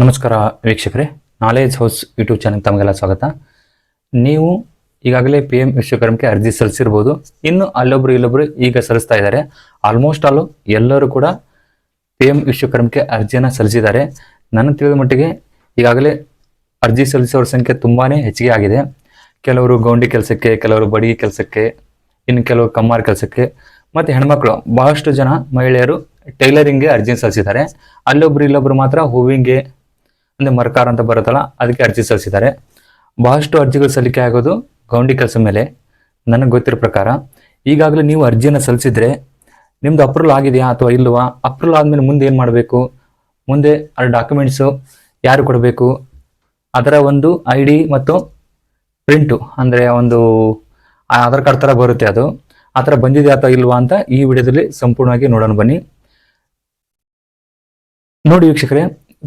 ನಮಸ್ಕಾರ ವೀಕ್ಷಕರೇ knowledge house YouTube channel ತಮಗೆಲ್ಲ ಸ್ವಾಗತ. ನೀವು ಈಗಾಗಲೇ ಪಿ ಎಂ ವಿಶ್ವಕರ್ಮಕ್ಕೆ ಅರ್ಜಿ ಸಲ್ಲಿಸಿರ್ಬೋದು, ಇನ್ನು ಅಲ್ಲೊಬ್ರು ಇಲ್ಲೊಬ್ರು ಈಗ ಸಲ್ಲಿಸ್ತಾ ಇದ್ದಾರೆ. ಆಲ್ಮೋಸ್ಟ್ ಆಲ್ ಎಲ್ಲರೂ ಕೂಡ ಪಿ ಎಂ ವಿಶ್ವಕರ್ಮಕ್ಕೆ ಅರ್ಜಿಯನ್ನು ಸಲ್ಲಿಸಿದ್ದಾರೆ. ನನ್ನ ತಿಳಿದ ಮಟ್ಟಿಗೆ ಈಗಾಗಲೇ ಅರ್ಜಿ ಸಲ್ಲಿಸೋರ ಸಂಖ್ಯೆ ತುಂಬಾ ಹೆಚ್ಚಿಗೆ ಆಗಿದೆ. ಕೆಲವರು ಗೌಂಡಿ ಕೆಲಸಕ್ಕೆ, ಕೆಲವರು ಬಡಿಗೆ ಕೆಲಸಕ್ಕೆ, ಇನ್ನು ಕೆಲವರು ಕಮ್ಮಾರ್ ಕೆಲಸಕ್ಕೆ, ಮತ್ತು ಹೆಣ್ಮಕ್ಳು, ಬಹಳಷ್ಟು ಜನ ಮಹಿಳೆಯರು ಟೈಲರಿಂಗ್ಗೆ ಅರ್ಜಿ ಸಲ್ಲಿಸಿದ್ದಾರೆ. ಅಲ್ಲೊಬ್ರು ಇಲ್ಲೊಬ್ರು ಮಾತ್ರ ಹೂವಿಂಗೆ ಅಂದ್ರೆ ಮರ್ಕಾರ ಅಂತ ಬರುತ್ತಲ್ಲ, ಅದಕ್ಕೆ ಅರ್ಜಿ ಸಲ್ಲಿಸಿದ್ದಾರೆ. ಬಹಳಷ್ಟು ಅರ್ಜಿಗಳು ಸಲ್ಲಿಕೆ ಆಗೋದು ಗೌಂಡಿ ಕೆಲಸ ಮೇಲೆ, ನನಗೆ ಗೊತ್ತಿರೋ ಪ್ರಕಾರ. ಈಗಾಗಲೇ ನೀವು ಅರ್ಜಿಯನ್ನು ಸಲ್ಲಿಸಿದ್ರೆ ನಿಮ್ದು ಅಪ್ರೂವಲ್ ಆಗಿದೆಯಾ ಅಥವಾ ಇಲ್ಲವಾ ಅಪ್ರೂವಲ್ ಆದ್ಮೇಲೆ ಮುಂದೆ ಏನು ಮಾಡಬೇಕು? ಮುಂದೆ ಆ ಡಾಕ್ಯುಮೆಂಟ್ಸು ಯಾರು ಕೊಡಬೇಕು? ಅದರ ಒಂದು ಐ ಡಿ ಮತ್ತು ಪ್ರಿಂಟು ಅಂದರೆ ಒಂದು ಆಧಾರ್ ಕಾರ್ಡ್ ಥರ ಬರುತ್ತೆ ಅದು. ಆ ಥರ ಬಂದಿದೆ ಅಥವಾ ಇಲ್ವಾ ಅಂತ ಈ ವಿಡಿಯೋದಲ್ಲಿ ಸಂಪೂರ್ಣವಾಗಿ ನೋಡೋಣ ಬನ್ನಿ. ನೋಡಿ ವೀಕ್ಷಕರೇ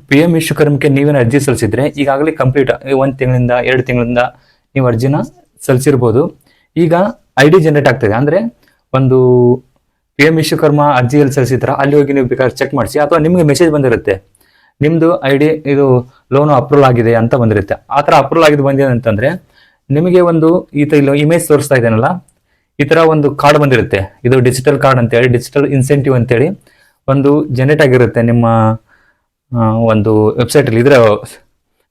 ಪಿ ಎಂ ವಿಶ್ವಕರ್ಮಕ್ಕೆ ನೀವೇನು ಅರ್ಜಿ ಸಲ್ಲಿಸಿದ್ರೆ ಈಗಾಗಲೇ ಕಂಪ್ಲೀಟ್ ಒಂದು ತಿಂಗಳಿಂದ, ಎರಡು ತಿಂಗಳಿಂದ ನೀವು ಅರ್ಜಿನ ಸಲ್ಲಿಸಿರ್ಬೋದು. ಈಗ ಐ ಡಿ ಜನರೇಟ್ ಆಗ್ತದೆ. ಅಂದರೆ ಒಂದು ಪಿ ಎಂ ವಿಶ್ವಕರ್ಮ ಅರ್ಜಿಯಲ್ಲಿ ಸಲ್ಲಿಸಿದ್ರೆ ಅಲ್ಲಿ ಹೋಗಿ ನೀವು ಬೇಕಾದ್ರೆ ಚೆಕ್ ಮಾಡಿಸಿ. ಅಥವಾ ನಿಮಗೆ ಮೆಸೇಜ್ ಬಂದಿರುತ್ತೆ ನಿಮ್ಮದು ಐ ಡಿ ಇದು ಲೋನು ಅಪ್ರೂವಲ್ ಆಗಿದೆ ಅಂತ ಬಂದಿರುತ್ತೆ. ಆ ಥರ ಅಪ್ರೂವಲ್ ಆಗಿದೆ ಬಂದಿದೆ ಅಂತಂದರೆ ನಿಮಗೆ ಒಂದು ಈ ಥರ ಇಲ್ಲಿ ಇಮೇಜ್ ತೋರಿಸ್ತಾ ಇದ್ದೇನಲ್ಲ, ಈ ಥರ ಒಂದು ಕಾರ್ಡ್ ಬಂದಿರುತ್ತೆ. ಇದು ಡಿಜಿಟಲ್ ಕಾರ್ಡ್ ಅಂತೇಳಿ ಡಿಜಿಟಲ್ ಇನ್ಸೆಂಟಿವ್ ಅಂತೇಳಿ ಒಂದು ಜನರೇಟ್ ಆಗಿರುತ್ತೆ ನಿಮ್ಮ ಒಂದು ವೆಬ್ಸೈಟಲ್ಲಿ ಇದರ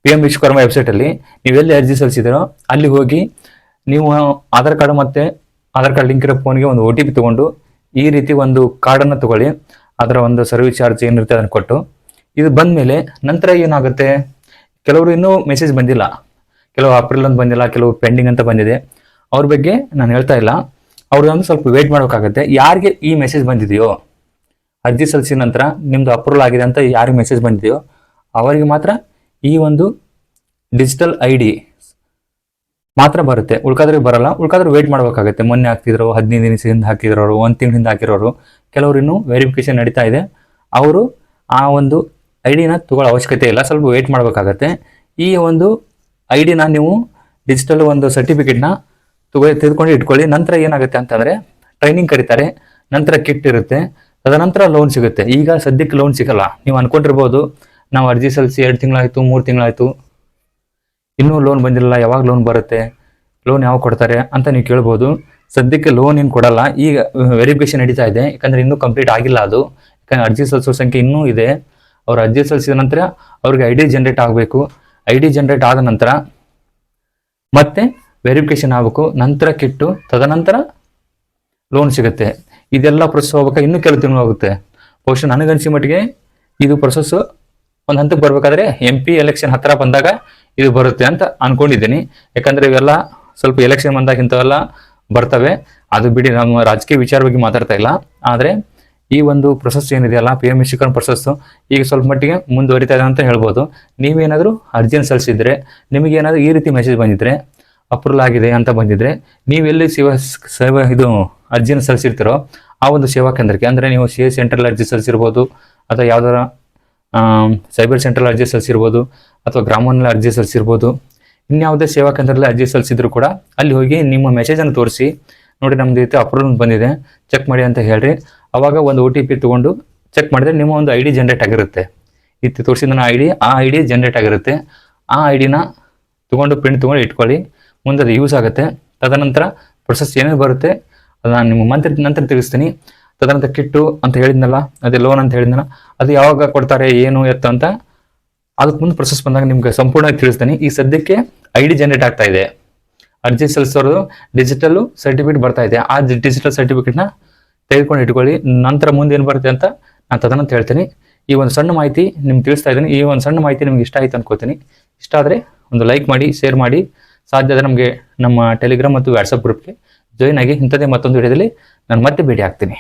ಪಿ ಎಂ ವಿಶ್ವಕರ್ಮ ವೆಬ್ಸೈಟಲ್ಲಿ ನೀವೆಲ್ಲಿ ಅರ್ಜಿ ಸಲ್ಲಿಸಿದಿರೋ ಅಲ್ಲಿ ಹೋಗಿ ನೀವು ಆಧಾರ್ ಕಾರ್ಡ್ ಮತ್ತೆ ಆಧಾರ್ ಕಾರ್ಡ್ ಲಿಂಕ್ ಇರೋ ಫೋನ್ಗೆ ಒಂದು ಒ ಟಿ ಪಿ ತಗೊಂಡು ಈ ರೀತಿ ಒಂದು ಕಾರ್ಡನ್ನು ತಗೊಳ್ಳಿ. ಅದರ ಒಂದು ಸರ್ವಿಸ್ ಚಾರ್ಜ್ ಏನಿರುತ್ತೆ ಅದನ್ನು ಕೊಟ್ಟು. ಇದು ಬಂದ ಮೇಲೆ ನಂತರ ಏನಾಗುತ್ತೆ? ಕೆಲವರು ಇನ್ನೂ ಮೆಸೇಜ್ ಬಂದಿಲ್ಲ. ಕೆಲವು ಅಪ್ರಿಲ್ ಅಂತ ಬಂದಿಲ್ಲ, ಕೆಲವು ಪೆಂಡಿಂಗ್ ಅಂತ ಬಂದಿದೆ. ಅವ್ರ ಬಗ್ಗೆ ನಾನು ಹೇಳ್ತಾ ಇಲ್ಲ. ಅವ್ರದ್ದೊಂದು ಸ್ವಲ್ಪ ವೇಟ್ ಮಾಡಬೇಕಾಗುತ್ತೆ. ಯಾರಿಗೆ ಈ ಮೆಸೇಜ್ ಬಂದಿದೆಯೋ? ಅರ್ಜಿ ಸಲ್ಲಿಸಿದ ನಂತರ ನಿಮ್ದು ಅಪ್ರೂವಲ್ ಆಗಿದೆ ಅಂತ ಯಾರಿಗೆ ಮೆಸೇಜ್ ಬಂದಿದೆಯೋ ಅವರಿಗೆ ಮಾತ್ರ ಈ ಒಂದು ಡಿಜಿಟಲ್ ಐ ಡಿ ಮಾತ್ರ ಬರುತ್ತೆ. ಉಳ್ಕಾದ್ರೆ ಬರಲ್ಲ. ಉಳ್ಕಾದ್ರೆ ವೇಟ್ ಮಾಡಬೇಕಾಗುತ್ತೆ. ಮೊನ್ನೆ ಹಾಕ್ತಿದ್ರು ಹದಿನೈದು ದಿನದಿಂದ ಹಾಕಿರೋರು ಒಂದು ತಿಂಗಳಿಂದ ಹಾಕಿರೋರು. ಕೆಲವರು ಇನ್ನೂ ವೆರಿಫಿಕೇಶನ್ ನಡೀತಾ ಇದೆ. ಅವರು ಆ ಒಂದು ಐ ಡಿನ ತಗೊಳ್ಳೋ ಅವಶ್ಯಕತೆ ಇಲ್ಲ. ಸ್ವಲ್ಪ ವೇಟ್ ಮಾಡಬೇಕಾಗತ್ತೆ. ಈ ಒಂದು ಐ ಡಿನ ನೀವು ಡಿಜಿಟಲ್ ಒಂದು ಸರ್ಟಿಫಿಕೇಟ್ನ ತಗೊ ತೆಗೆದುಕೊಂಡು ಇಟ್ಕೊಳ್ಳಿ. ನಂತರ ಏನಾಗುತ್ತೆ ಅಂತಂದರೆ ಟ್ರೈನಿಂಗ್ ಕರೀತಾರೆ. ನಂತರ ಕಿಟ್ ಇರುತ್ತೆ. ತದನಂತರ ಲೋನ್ ಸಿಗುತ್ತೆ. ಈಗ ಸದ್ಯಕ್ಕೆ ಲೋನ್ ಸಿಗಲ್ಲ. ನೀವು ಅನ್ಕೊಂಡಿರ್ಬೋದು, ನಾವು ಅರ್ಜಿ ಸಲ್ಲಿಸಿ ಎರಡು ತಿಂಗಳಾಯಿತು, ಮೂರು ತಿಂಗಳಾಯಿತು. ಇನ್ನೂ ಲೋನ್ ಬಂದಿಲ್ಲ, ಯಾವಾಗ ಲೋನ್ ಬರುತ್ತೆ ಲೋನ್ ಯಾವಾಗ ಕೊಡ್ತಾರೆ ಅಂತ ನೀವು ಕೇಳ್ಬೋದು. ಸದ್ಯಕ್ಕೆ ಲೋನ್ ಏನು ಕೊಡಲ್ಲ. ಈಗ ವೆರಿಫಿಕೇಶನ್ ನಡೀತಾ ಇದೆ. ಯಾಕಂದರೆ ಇನ್ನೂ ಕಂಪ್ಲೀಟ್ ಆಗಿಲ್ಲ ಅದು. ಯಾಕಂದ್ರೆ ಅರ್ಜಿ ಸಲ್ಲಿಸೋ ಸಂಖ್ಯೆ ಇನ್ನೂ ಇದೆ. ಅವ್ರು ಅರ್ಜಿ ಸಲ್ಲಿಸಿದ ನಂತರ ಅವ್ರಿಗೆ ಐ ಡಿ ಜನ್ರೇಟ್ ಆಗಬೇಕು. ಐ ಡಿ ಜನ್ರೇಟ್ ಆದ ನಂತರ ಮತ್ತೆ ವೆರಿಫಿಕೇಶನ್ ಆಗಬೇಕು. ನಂತರ ಕಿಟ್ಟು, ತದನಂತರ ಲೋನ್ ಸಿಗುತ್ತೆ. ಇದೆಲ್ಲ ಪ್ರೊಸೆಸ್ ಹೋಗ್ಬೇಕಾ ಇನ್ನೂ ಕೆಲವು ತಿಂಗಳು ಹೋಗುತ್ತೆ. ಬಹುಶಃ ನನಗನ್ಸಿ ಮಟ್ಟಿಗೆ ಇದು ಪ್ರೊಸೆಸ್ ಒಂದು ಹಂತಕ್ಕೆ ಬರಬೇಕಾದ್ರೆ ಎಂ ಪಿ ಎಲೆಕ್ಷನ್ ಹತ್ತಿರ ಬಂದಾಗ ಇದು ಬರುತ್ತೆ ಅಂತ ಅನ್ಕೊಂಡಿದ್ದೀನಿ. ಯಾಕಂದ್ರೆ ಇವೆಲ್ಲ ಸ್ವಲ್ಪ ಎಲೆಕ್ಷನ್ ಬಂದಾಗ ಇಂಥವೆಲ್ಲ ಬರ್ತವೆ. ಅದು ಬಿಡಿ ನಮ್ಮ ರಾಜಕೀಯ ವಿಚಾರ ಬಗ್ಗೆ ಮಾತಾಡ್ತಾ ಇಲ್ಲ. ಆದರೆ ಈ ಒಂದು ಪ್ರೊಸೆಸ್ ಏನಿದೆಯಲ್ಲ ಪಿ ಎಂ ವಿಶ್ವಕರ್ಮ ಪ್ರೊಸೆಸ್ಸು ಈಗ ಸ್ವಲ್ಪ ಮಟ್ಟಿಗೆ ಮುಂದುವರಿತಾ ಇದೆ ಅಂತ ಹೇಳ್ಬೋದು. ನೀವೇನಾದರೂ ಅರ್ಜಿಯನ್ನು ಸಲ್ಲಿಸಿದ್ರೆ ನಿಮಗೇನಾದರೂ ಈ ರೀತಿ ಮೆಸೇಜ್ ಬಂದಿದ್ರೆ ಅಪ್ರೂವಲ್ ಆಗಿದೆ ಅಂತ ಬಂದಿದ್ರೆ ನೀವು ಎಲ್ಲಿ ಸೇವಾ ಸೇವಾ ಇದು ಅರ್ಜಿಯನ್ನು ಸಲ್ಲಿಸಿರ್ತೀರೋ ಆ ಒಂದು ಸೇವಾ ಕೇಂದ್ರಕ್ಕೆ, ಅಂದರೆ ನೀವು ಸಿ ಎ ಸೆಂಟ್ರಲ್ ಅರ್ಜಿ ಸಲ್ಲಿಸಿರ್ಬೋದು ಅಥವಾ ಯಾವ್ದಾರ ಸೈಬರ್ ಸೆಂಟ್ರಲ್ ಅರ್ಜಿ ಸಲ್ಲಿಸಿರ್ಬೋದು ಅಥವಾ ಗ್ರಾಮನಲ್ಲಿ ಅರ್ಜಿ ಸಲ್ಲಿಸಿರ್ಬೋದು, ಇನ್ಯಾವುದೇ ಸೇವಾ ಕೇಂದ್ರದಲ್ಲಿ ಅರ್ಜಿ ಸಲ್ಲಿಸಿದ್ರು ಕೂಡ ಅಲ್ಲಿ ಹೋಗಿ ನಿಮ್ಮ ಮೆಸೇಜನ್ನು ತೋರಿಸಿ, ನೋಡಿ ನಮ್ದು ರೀತಿ ಅಪ್ರೂವಲ್ ಬಂದಿದೆ ಚೆಕ್ ಮಾಡಿ ಅಂತ ಹೇಳ್ರಿ. ಅವಾಗ ಒಂದು ಒ ಟಿ ಪಿ ತೊಗೊಂಡು ಚೆಕ್ ಮಾಡಿದ್ರೆ ನಿಮ್ಮ ಒಂದು ಐ ಡಿ ಜನ್ರೇಟ್ ಆಗಿರುತ್ತೆ. ಇತ್ತು ತೋರಿಸಿದ ಐ ಡಿ ಆ ಐ ಡಿ ಜನ್ರೇಟ್ ಆಗಿರುತ್ತೆ. ಆ ಐ ಡಿನ ತೊಗೊಂಡು ಪ್ರಿಂಟ್ ತೊಗೊಂಡು ಇಟ್ಕೊಳ್ಳಿ. ಮುಂದೆ ಅದು ಯೂಸ್ ಆಗುತ್ತೆ. ತದನಂತರ ಪ್ರೊಸೆಸ್ ಏನೇನು ಬರುತ್ತೆ, ಅದು ನಾನು ನಿಮ್ಮ ಮಂತ್ರಿ ನಂತರ ತಿಳಿಸ್ತೀನಿ. ತದನಂತರ ಕಿಟ್ಟು ಅಂತ ಹೇಳಿದ್ನಲ್ಲ, ಅದೇ ಲೋನ್ ಅಂತ ಹೇಳಿದ್ನಲ್ಲ, ಅದು ಯಾವಾಗ ಕೊಡ್ತಾರೆ, ಏನು, ಎತ್ತ ಅಂತ ಅದಕ್ಕೆ ಮುಂದೆ ಪ್ರೊಸೆಸ್ ಬಂದಾಗ ನಿಮ್ಗೆ ಸಂಪೂರ್ಣವಾಗಿ ತಿಳಿಸ್ತೀನಿ. ಈ ಸದ್ಯಕ್ಕೆ ಐ ಡಿ ಜನರೇಟ್ ಆಗ್ತಾ ಇದೆ. ಅರ್ಜಿ ಸಲ್ಲಿಸೋರು ಡಿಜಿಟಲ್ ಸರ್ಟಿಫಿಕೇಟ್ ಬರ್ತಾ ಇದೆ. ಆ ಡಿಜಿಟಲ್ ಸರ್ಟಿಫಿಕೇಟ್ನ ತೆಗೆದುಕೊಂಡು ಇಟ್ಕೊಳ್ಳಿ. ನಂತರ ಮುಂದೆ ಏನು ಬರುತ್ತೆ ಅಂತ ನಾನು ತದನಂತ ಹೇಳ್ತೀನಿ. ಈ ಒಂದು ಸಣ್ಣ ಮಾಹಿತಿ ನಿಮ್ಗೆ ತಿಳಿಸ್ತಾ ಇದ್ದೀನಿ. ಈ ಒಂದು ಸಣ್ಣ ಮಾಹಿತಿ ನಿಮ್ಗೆ ಇಷ್ಟ ಆಯ್ತು ಅನ್ಕೋತೀನಿ. ಇಷ್ಟ ಆದರೆ ಒಂದು ಲೈಕ್ ಮಾಡಿ ಶೇರ್ ಮಾಡಿ. ಸಾಧ್ಯ ಆದರೆ ನಮಗೆ ನಮ್ಮ ಟೆಲಿಗ್ರಾಮ್ ಮತ್ತು ವಾಟ್ಸಪ್ ಗ್ರೂಪ್ಗೆ ಜಾಯ್ನ್ ಆಗಿ ಇಂಥದ್ದೇ ಮತ್ತೊಂದು ವಿಡಿಯೋದಲ್ಲಿ ನಾನು ಮತ್ತೆ ಭೇಟಿ ಆಗ್ತೀನಿ